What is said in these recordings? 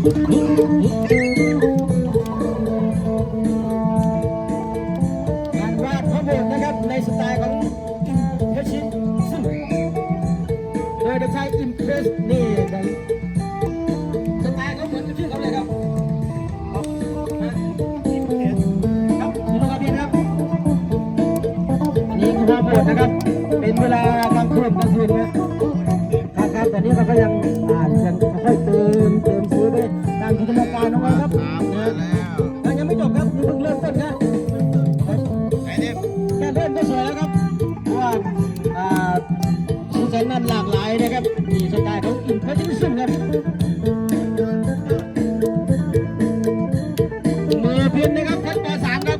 การวาดพระโบสถ์นะครับในสไตล์ของเพชรชิดซึ่งโดยเด็กชายอิมเพรสนี่ครับสไตล์เขาเหมือนชื่อเขาเลยครับครับนี้คือพบทนะครับ เป็นเวลากางคืนกลางคืนนะครับแต่นี้ก็ยังอ่าจจะค่อยตื่ เนี่ยแค่เริ่มก็สวยแล้วครับเพราะว่าอ่าสีสันนั้นหลากหลายนะครับ มีสไตล์ของอินเพรสซิ่งครับมือพินนะครับชั้นป .3 ครับ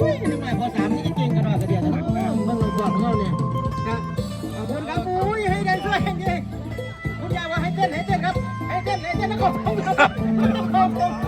อุ้ยทำไมป .3 นี่เก่งกันหน่อยกระเดียดนะครับมันเลยบอกเราเนี่ยครับขอบคุณครับอุ้ยให้ได้ช่วยจริงคุณยายว่าให้เต้นให้เต้นครับให้เต้นให้เต้นแล้วก็ขอบคุณครับ